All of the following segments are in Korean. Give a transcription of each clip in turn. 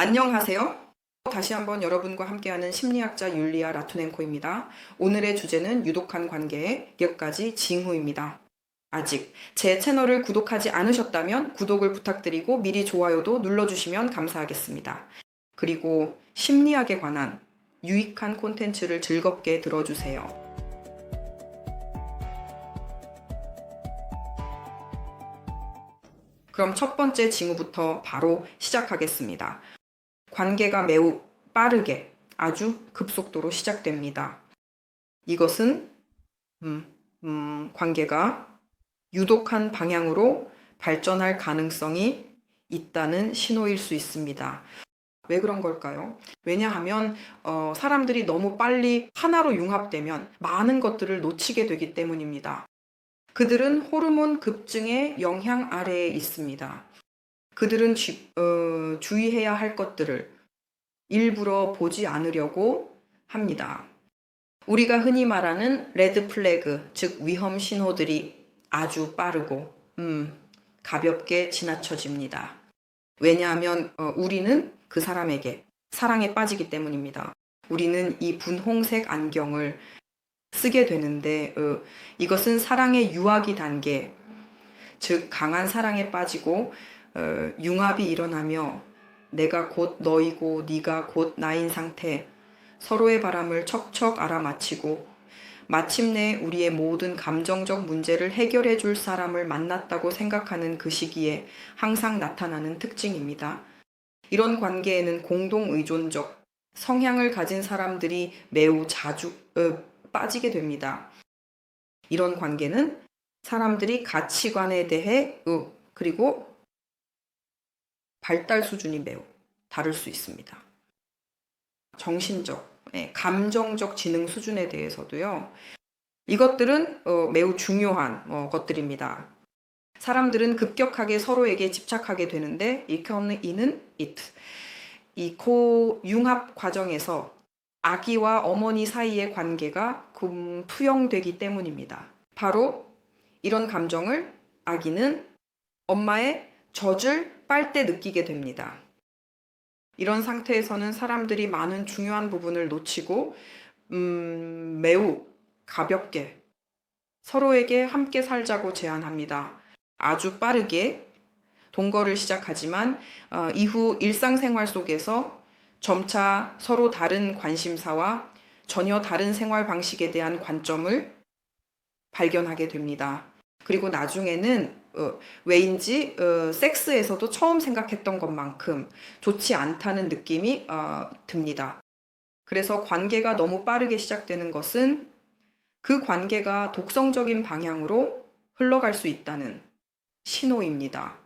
안녕하세요. 다시 한번 여러분과 함께하는 심리학자 율리아 라투넨코입니다. 오늘의 주제는 유독한 관계의 몇 가지 징후입니다. 아직 제 채널을 구독하지 않으셨다면 구독을 부탁드리고 미리 좋아요도 눌러주시면 감사하겠습니다. 그리고 심리학에 관한 유익한 콘텐츠를 즐겁게 들어주세요. 그럼 첫 번째 징후부터 바로 시작하겠습니다. 관계가 매우 빠르게 아주 급속도로 시작됩니다. 이것은 음, 음, 관계가 유독한 방향으로 발전할 가능성이 있다는 신호일 수 있습니다. 왜 그런 걸까요? 왜냐하면 어, 사람들이 너무 빨리 하나로 융합되면 많은 것들을 놓치게 되기 때문입니다. 그들은 호르몬 급증의 영향 아래에 있습니다. 그들은 주, 어, 주의해야 할 것들을 일부러 보지 않으려고 합니다. 우리가 흔히 말하는 레드 플래그, 즉 위험 신호들이 아주 빠르고 음, 가볍게 지나쳐집니다. 왜냐하면 어, 우리는 그 사람에게 사랑에 빠지기 때문입니다. 우리는 이 분홍색 안경을 쓰게 되는데 어, 이것은 사랑의 유아기 단계, 즉 강한 사랑에 빠지고 어, 융합이 일어나며 내가 곧 너이고 네가 곧 나인 상태 서로의 바람을 척척 알아맞히고 마침내 우리의 모든 감정적 문제를 해결해 줄 사람을 만났다고 생각하는 그 시기에 항상 나타나는 특징입니다. 이런 관계에는 공동 의존적 성향을 가진 사람들이 매우 자주 어, 빠지게 됩니다. 이런 관계는 사람들이 가치관에 대해 어, 그리고 발달 수준이 매우 다를 수 있습니다. 정신적, 예, 감정적 지능 수준에 대해서도요. 이것들은 어, 매우 중요한 어, 것들입니다. 사람들은 급격하게 서로에게 집착하게 되는데 이는 이는 it. 이 고융합 과정에서 아기와 어머니 사이의 관계가 금 투영되기 때문입니다. 바로 이런 감정을 아기는 엄마의 젖을 빨때 느끼게 됩니다. 이런 상태에서는 사람들이 많은 중요한 부분을 놓치고 음, 매우 가볍게 서로에게 함께 살자고 제안합니다. 아주 빠르게 동거를 시작하지만 어, 이후 일상생활 속에서 점차 서로 다른 관심사와 전혀 다른 생활 방식에 대한 관점을 발견하게 됩니다. 그리고 나중에는 어, 왜인지 어, 섹스에서도 처음 생각했던 것만큼 좋지 않다는 느낌이 어, 듭니다. 그래서 관계가 너무 빠르게 시작되는 것은 그 관계가 독성적인 방향으로 흘러갈 수 있다는 신호입니다.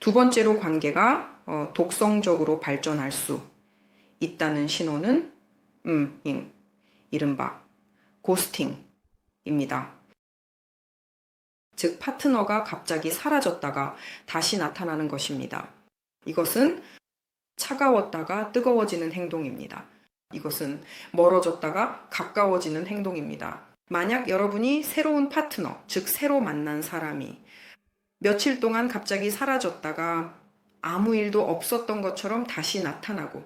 두 번째로 관계가 어, 독성적으로 발전할 수 있다는 신호는 음, 음, 이른바 고스팅입니다. 즉 파트너가 갑자기 사라졌다가 다시 나타나는 것입니다. 이것은 차가웠다가 뜨거워지는 행동입니다. 이것은 멀어졌다가 가까워지는 행동입니다. 만약 여러분이 새로운 파트너, 즉 새로 만난 사람이 며칠 동안 갑자기 사라졌다가 아무 일도 없었던 것처럼 다시 나타나고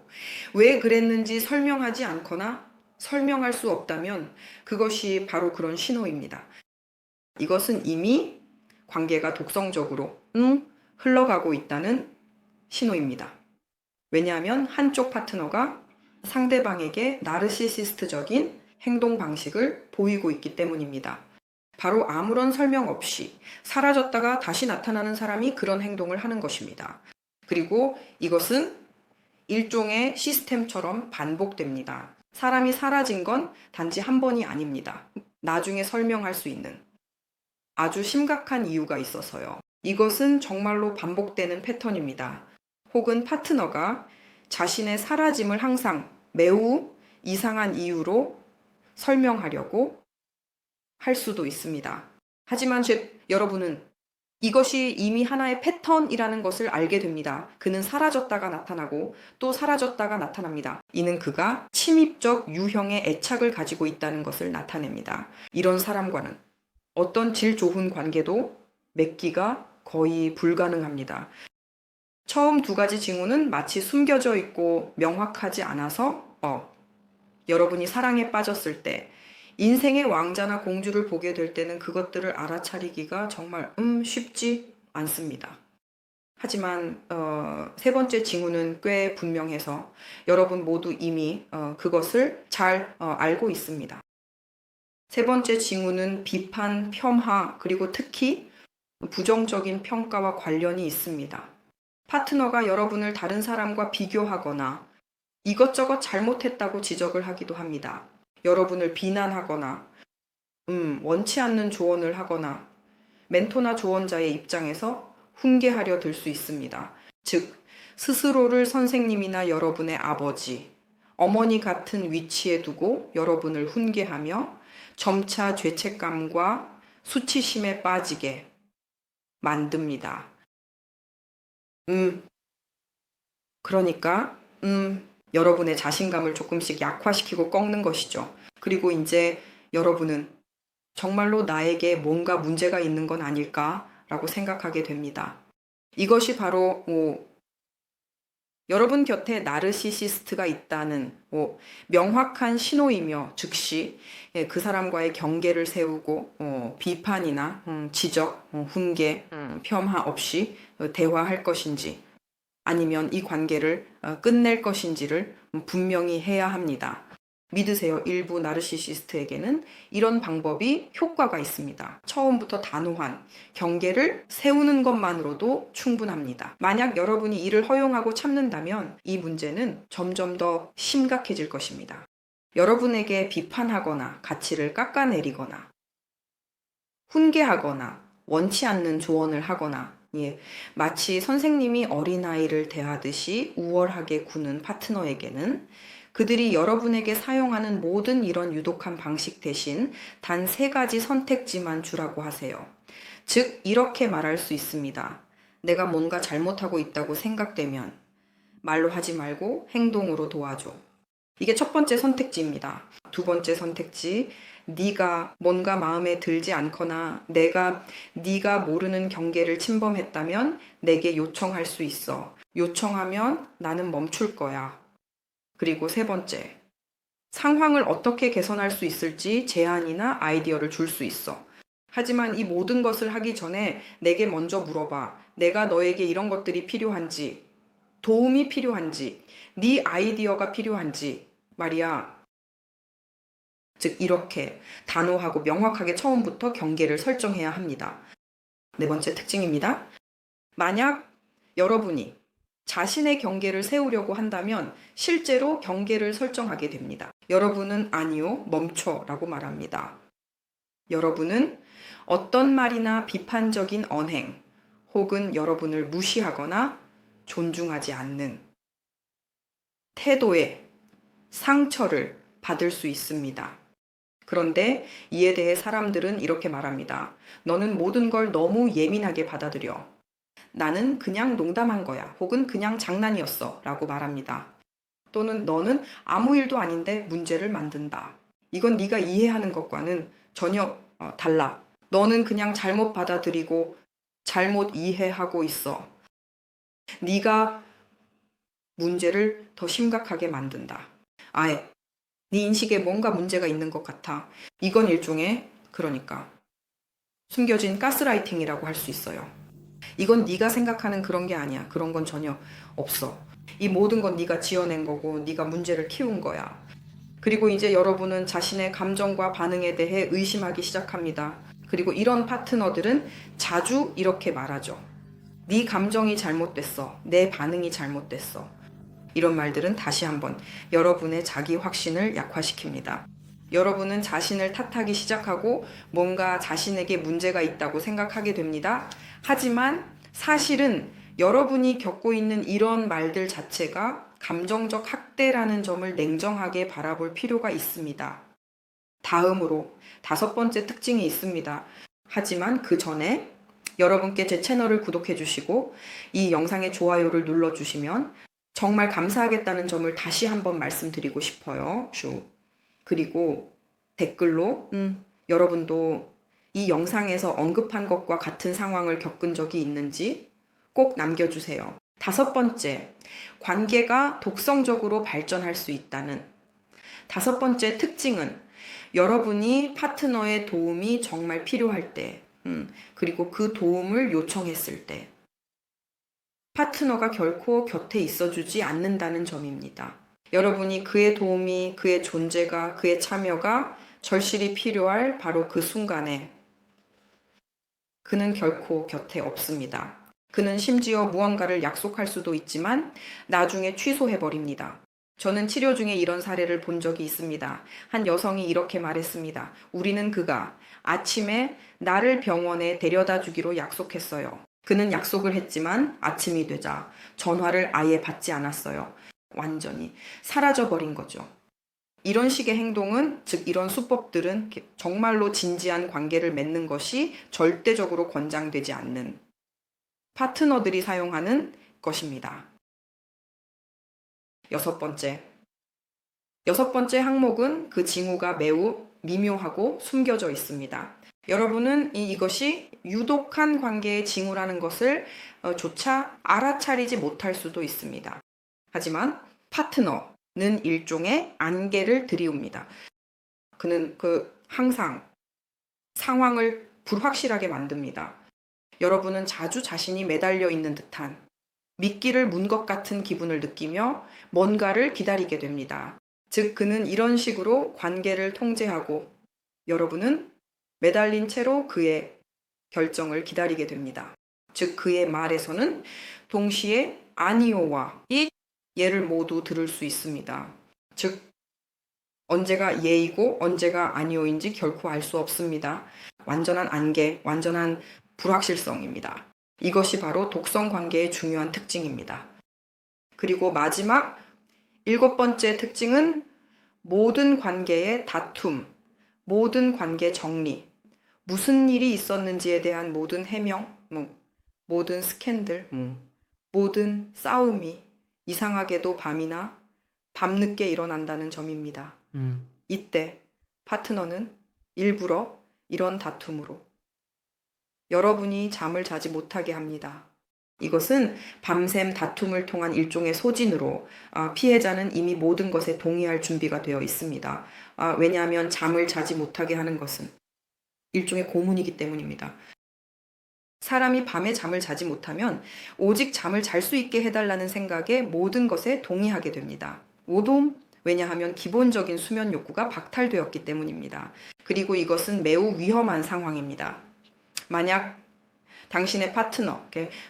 왜 그랬는지 설명하지 않거나 설명할 수 없다면 그것이 바로 그런 신호입니다. 이것은 이미 관계가 독성적으로 음, 흘러가고 있다는 신호입니다. 왜냐하면 한쪽 파트너가 상대방에게 나르시시스트적인 행동 방식을 보이고 있기 때문입니다. 바로 아무런 설명 없이 사라졌다가 다시 나타나는 사람이 그런 행동을 하는 것입니다. 그리고 이것은 일종의 시스템처럼 반복됩니다. 사람이 사라진 건 단지 한 번이 아닙니다. 나중에 설명할 수 있는 아주 심각한 이유가 있어서요. 이것은 정말로 반복되는 패턴입니다. 혹은 파트너가 자신의 사라짐을 항상 매우 이상한 이유로 설명하려고 할 수도 있습니다. 하지만 제, 여러분은 이것이 이미 하나의 패턴이라는 것을 알게 됩니다. 그는 사라졌다가 나타나고 또 사라졌다가 나타납니다. 이는 그가 침입적 유형의 애착을 가지고 있다는 것을 나타냅니다. 이런 사람과는 어떤 질 좋은 관계도 맺기가 거의 불가능합니다. 처음 두 가지 징후는 마치 숨겨져 있고 명확하지 않아서 어, 여러분이 사랑에 빠졌을 때 인생의 왕자나 공주를 보게 될 때는 그것들을 알아차리기가 정말 음 쉽지 않습니다. 하지만 어, 세 번째 징후는 꽤 분명해서 여러분 모두 이미 어, 그것을 잘 어, 알고 있습니다. 세 번째 징후는 비판, 폄하, 그리고 특히 부정적인 평가와 관련이 있습니다. 파트너가 여러분을 다른 사람과 비교하거나 이것저것 잘못했다고 지적을 하기도 합니다. 여러분을 비난하거나, 음, 원치 않는 조언을 하거나, 멘토나 조언자의 입장에서 훈계하려 들 수 있습니다. 즉, 스스로를 선생님이나 여러분의 아버지, 어머니 같은 위치에 두고 여러분을 훈계하며 점차 죄책감과 수치심에 빠지게 만듭니다. 음, 그러니까, 음, 여러분의 자신감을 조금씩 약화시키고 꺾는 것이죠. 그리고 이제 여러분은 정말로 나에게 뭔가 문제가 있는 건 아닐까라고 생각하게 됩니다. 이것이 바로 뭐, 여러분 곁에 나르시시스트가 있다는 뭐, 명확한 신호이며 즉시 예, 그 사람과의 경계를 세우고 어, 비판이나 음, 지적, 어, 훈계, 음, 폄하 없이 어, 대화할 것인지 아니면 이 관계를 어, 끝낼 것인지를 분명히 해야 합니다. 믿으세요. 일부 나르시시스트에게는 이런 방법이 효과가 있습니다. 처음부터 단호한 경계를 세우는 것만으로도 충분합니다. 만약 여러분이 이를 허용하고 참는다면 이 문제는 점점 더 심각해질 것입니다. 여러분에게 비판하거나 가치를 깎아내리거나 훈계하거나 원치 않는 조언을 하거나 예, 마치 선생님이 어린아이를 대하듯이 우월하게 구는 파트너에게는 그들이 여러분에게 사용하는 모든 이런 유독한 방식 대신 단 세 가지 선택지만 주라고 하세요. 즉, 이렇게 말할 수 있습니다. 내가 뭔가 잘못하고 있다고 생각되면 말로 하지 말고 행동으로 도와줘. 이게 첫 번째 선택지입니다. 두 번째 선택지, 네가 뭔가 마음에 들지 않거나 내가 네가 모르는 경계를 침범했다면 내게 요청할 수 있어. 요청하면 나는 멈출 거야. 그리고 세 번째, 상황을 어떻게 개선할 수 있을지 제안이나 아이디어를 줄 수 있어. 하지만 이 모든 것을 하기 전에 내게 먼저 물어봐. 내가 너에게 이런 것들이 필요한지, 도움이 필요한지, 네 아이디어가 필요한지 말이야. 즉 이렇게 단호하고 명확하게 처음부터 경계를 설정해야 합니다. 네 번째 특징입니다. 만약 여러분이 자신의 경계를 세우려고 한다면 실제로 경계를 설정하게 됩니다. 여러분은 아니요, 멈춰 라고 말합니다. 여러분은 어떤 말이나 비판적인 언행 혹은 여러분을 무시하거나 존중하지 않는 태도에 상처를 받을 수 있습니다. 그런데 이에 대해 사람들은 이렇게 말합니다. 너는 모든 걸 너무 예민하게 받아들여. 나는 그냥 농담한 거야. 혹은 그냥 장난이었어. 라고 말합니다. 또는 너는 아무 일도 아닌데 문제를 만든다. 이건 네가 이해하는 것과는 전혀 어, 달라. 너는 그냥 잘못 받아들이고 잘못 이해하고 있어. 네가 문제를 더 심각하게 만든다. 아예 네 인식에 뭔가 문제가 있는 것 같아. 이건 일종의 그러니까 숨겨진 가스라이팅이라고 할 수 있어요. 이건 네가 생각하는 그런 게 아니야. 그런 건 전혀 없어. 이 모든 건 네가 지어낸 거고 네가 문제를 키운 거야. 그리고 이제 여러분은 자신의 감정과 반응에 대해 의심하기 시작합니다. 그리고 이런 파트너들은 자주 이렇게 말하죠. 네 감정이 잘못됐어. 내 반응이 잘못됐어. 이런 말들은 다시 한번 여러분의 자기 확신을 약화시킵니다. 여러분은 자신을 탓하기 시작하고 뭔가 자신에게 문제가 있다고 생각하게 됩니다. 하지만 사실은 여러분이 겪고 있는 이런 말들 자체가 감정적 학대라는 점을 냉정하게 바라볼 필요가 있습니다. 다음으로 다섯 번째 특징이 있습니다. 하지만 그 전에 여러분께 제 채널을 구독해 주시고 이 영상에 좋아요를 눌러 주시면 정말 감사하겠다는 점을 다시 한번 말씀드리고 싶어요. 슈. 그리고 댓글로 음, 여러분도 이 영상에서 언급한 것과 같은 상황을 겪은 적이 있는지 꼭 남겨주세요. 다섯 번째, 관계가 독성적으로 발전할 수 있다는 다섯 번째 특징은 여러분이 파트너의 도움이 정말 필요할 때, 음, 그리고 그 도움을 요청했을 때, 파트너가 결코 곁에 있어주지 않는다는 점입니다. 여러분이 그의 도움이, 그의 존재가, 그의 참여가 절실히 필요할 바로 그 순간에 그는 결코 곁에 없습니다. 그는 심지어 무언가를 약속할 수도 있지만 나중에 취소해버립니다. 저는 치료 중에 이런 사례를 본 적이 있습니다. 한 여성이 이렇게 말했습니다. 우리는 그가 아침에 나를 병원에 데려다 주기로 약속했어요. 그는 약속을 했지만 아침이 되자 전화를 아예 받지 않았어요. 완전히 사라져 버린 거죠. 이런 식의 행동은, 즉, 이런 수법들은 정말로 진지한 관계를 맺는 것이 절대적으로 권장되지 않는 파트너들이 사용하는 것입니다. 여섯 번째. 여섯 번째 항목은 그 징후가 매우 미묘하고 숨겨져 있습니다. 여러분은 이, 이것이 유독한 관계의 징후라는 것을 어, 조차 알아차리지 못할 수도 있습니다. 하지만 파트너는 일종의 안개를 들이웁니다. 그는 그 항상 상황을 불확실하게 만듭니다. 여러분은 자주 자신이 매달려 있는 듯한 미끼를 문 것 같은 기분을 느끼며 뭔가를 기다리게 됩니다. 즉, 그는 이런 식으로 관계를 통제하고 여러분은 매달린 채로 그의 결정을 기다리게 됩니다. 즉, 그의 말에서는 동시에 아니오와 이 예를 모두 들을 수 있습니다. 즉, 언제가 예이고 언제가 아니오인지 결코 알 수 없습니다. 완전한 안개, 완전한 불확실성입니다. 이것이 바로 독성 관계의 중요한 특징입니다. 그리고 마지막 일곱 번째 특징은 모든 관계의 다툼, 모든 관계 정리, 무슨 일이 있었는지에 대한 모든 해명, 뭐, 모든 스캔들, 뭐, 모든 싸움이 이상하게도 밤이나 밤늦게 일어난다는 점입니다. 음. 이때 파트너는 일부러 이런 다툼으로 여러분이 잠을 자지 못하게 합니다. 이것은 밤샘 다툼을 통한 일종의 소진으로 아, 피해자는 이미 모든 것에 동의할 준비가 되어 있습니다. 아, 왜냐하면 잠을 자지 못하게 하는 것은 일종의 고문이기 때문입니다. 사람이 밤에 잠을 자지 못하면 오직 잠을 잘 수 있게 해달라는 생각에 모든 것에 동의하게 됩니다. 오돔 왜냐하면 기본적인 수면 욕구가 박탈되었기 때문입니다. 그리고 이것은 매우 위험한 상황입니다. 만약 당신의 파트너,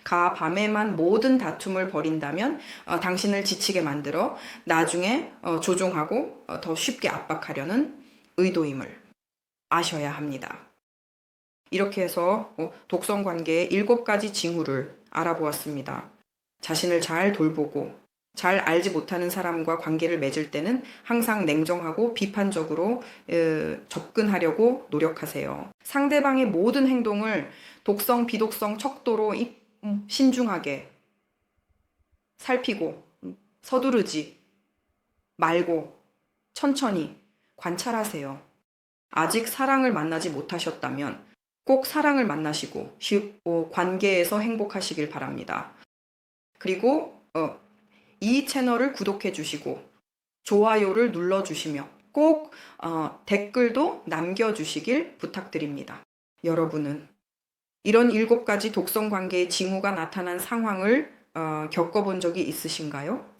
가 밤에만 모든 다툼을 벌인다면 어, 당신을 지치게 만들어 나중에 어, 조종하고 어, 더 쉽게 압박하려는 의도임을 아셔야 합니다. 이렇게 해서 어, 독성 관계의 일곱 가지 징후를 알아보았습니다. 자신을 잘 돌보고 잘 알지 못하는 사람과 관계를 맺을 때는 항상 냉정하고 비판적으로 에, 접근하려고 노력하세요. 상대방의 모든 행동을 독성, 비독성 척도로 이- 음, 신중하게 살피고 음, 서두르지 말고 천천히 관찰하세요. 아직 사랑을 만나지 못하셨다면 꼭 사랑을 만나시고 관계에서 행복하시길 바랍니다. 그리고 어, 이 채널을 구독해 주시고 좋아요를 눌러 주시며 꼭 어, 댓글도 남겨 주시길 부탁드립니다. 여러분은 이런 일곱 가지 독성 관계의 징후가 나타난 상황을 어, 겪어본 적이 있으신가요?